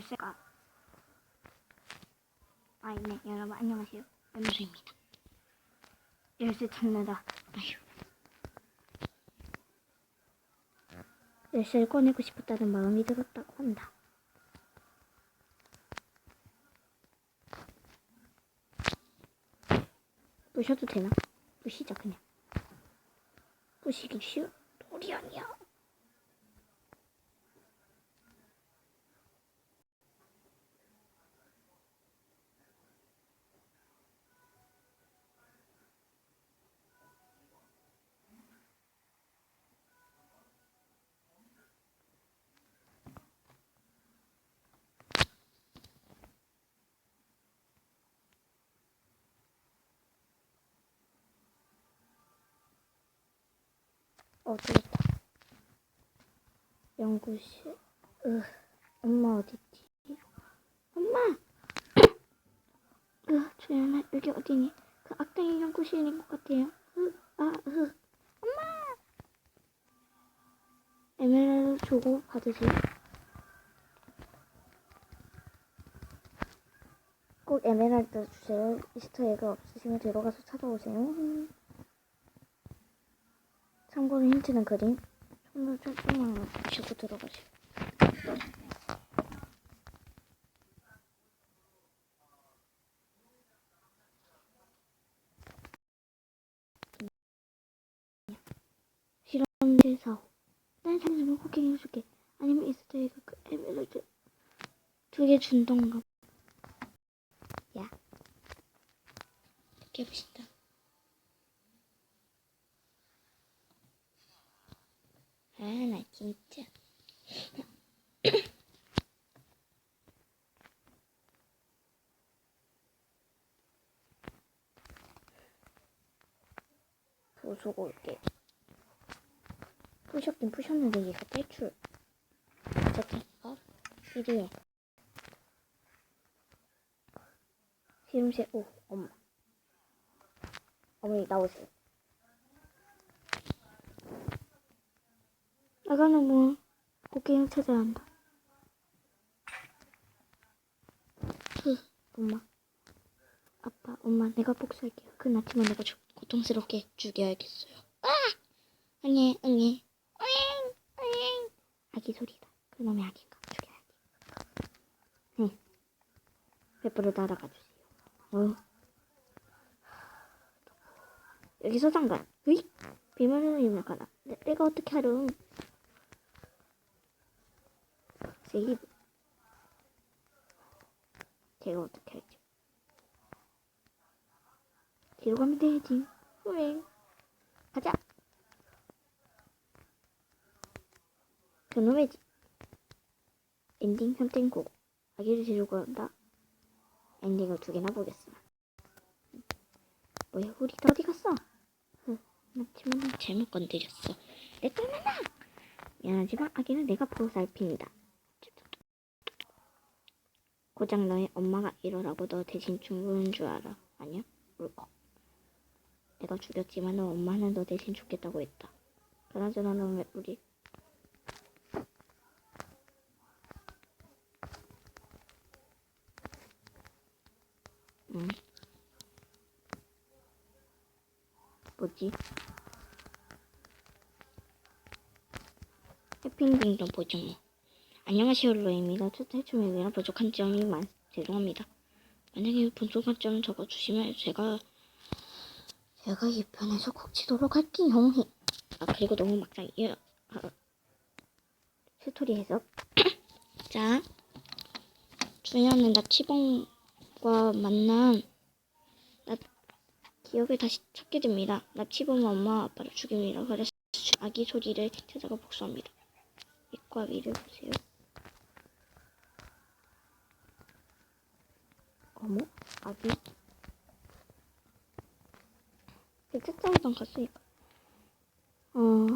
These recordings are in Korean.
열쇠가 아 있네. 여러분 안녕하세요. 연주입니다. 열쇠 찾느라 아휴. 열쇠를 꺼내고 싶었다는 마음이 들었다고 한다. 부셔도 되나? 부시자 그냥. 부시기 쉬운 돌이 아니야 어, 들었다. 연구실. 으, 엄마 어딨지? 엄마! 으, 조연아, 여기 어디니? 그 악당의 연구실인 것 같아요. 으, 아, 으. 엄마! 에메랄드 주고 받으세요. 꼭 에메랄드 주세요. 이스터 에그 없으시면 들어가서 찾아오세요. 음. 참고로 힌트는 그림. 손으로 조금만 쥐고 들어가시고. 실험실 사호. 난 상점을 호킹 해줄게. 아니면 이스터에그 그 에메랄드 두개 준던가. 야. 이렇게 해보신다. 아, 나 진짜. 부수고 올게. 부셨긴 부셨는데 얘가 탈출. 어떻게? 어? 이리요. 실험실, 오, 엄마. 어머니, 나오세요. 나가는 뭐 고개를 찾아야 한다. 흐, 엄마. 아빠, 엄마, 내가 복수할게요. 그 나치만 내가 죽, 고통스럽게 죽여야겠어요. 아! 응애, 응애. 으잉, 으잉. 아기 소리다. 그놈의 아기가 죽여야지. 네. 페퍼를 따라가 주세요. 어. 여기서 잠깐. 으이! 비밀을 입력하라. 내, 내가 어떻게 하름? 세이브. 제가 어떻게 할지. 뒤로 가면 되지. 왜? 가자. 그놈의 집. 엔딩 선택고 아기를 데리고 간다. 엔딩을 두 개나 보겠어. 뭐야, 우리 다 어디 갔어? 응, 맞지만 잘못 건드렸어. 일단은 미안하지만 아기는 내가 보살핍니다. 고작 너의 엄마가 이러라고 너 대신 죽는 줄 알아. 아니야? 울컥. 내가 죽였지만 너 엄마는 너 대신 죽겠다고 했다. 그나저나 너왜 우리 응. 뭐지? 해핑딩 좀 보죠 뭐. 안녕하세요 로입니다. 첫 해춤이라 부족한 점이 많 죄송합니다. 만약에 분석한 점 적어주시면 제가 제가 이 편에서 콕 치도록 할게요. 아 그리고 너무 이 아, 스토리 해석 자 준현은 납치범과 만난 납 기억을 다시 찾게 됩니다. 납치범은 엄마 아빠를 죽입니다. 그래서 아기 소리를 찾아가 복수합니다. 빛과 위를 보세요. 어머? 아기? 백색장이랑 갔으니까. 어,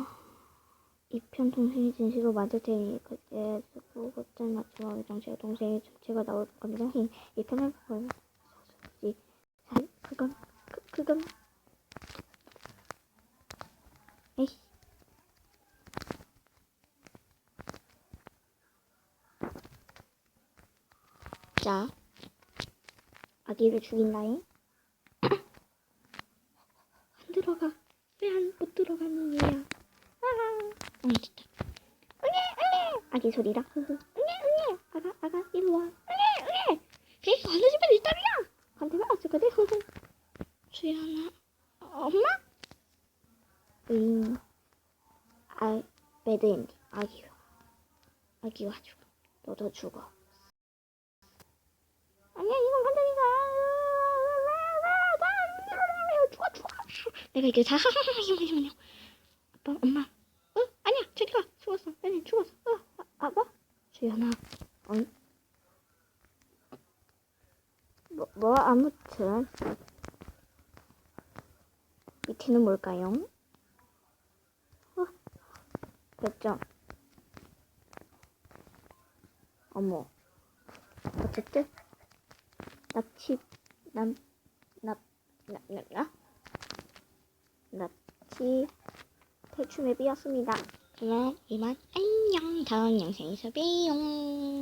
이편 동생이 진실로 맞을 테니 그때 쓰고 그때 회장 제 동생이 제가 나올 겁니다. 이 편을 보면 이 그건 그, 그건 에이 진짜 아기를 죽인다잉? 안 들어가. 왜안못 들어가는 거야? 아, 응 진짜. 응애 응애 아기 소리라. 응애 응애 아가 아가 이리 와. 응애 응애. 걔 건너지면 일단이야. 한테만 왔을 거대. 흐흐. 주연아 어, 엄마? 응. 아 배드 엔딩 아기가 죽어. 너도 죽어. 아니야 이건 간단히가 내가 이게 다 아빠 엄마 어 아니야 저리 가 죽었어 아니 죽었어 어 아, 아빠 주연아 어? 뭐, 뭐 아무튼 밑에는 뭘까요? 어? 결정 어머 어쨌든 납치 남 납납납 납 납치 탈출 맵이었습니다. 그럼 이만 안녕 다음 영상에서 봬요.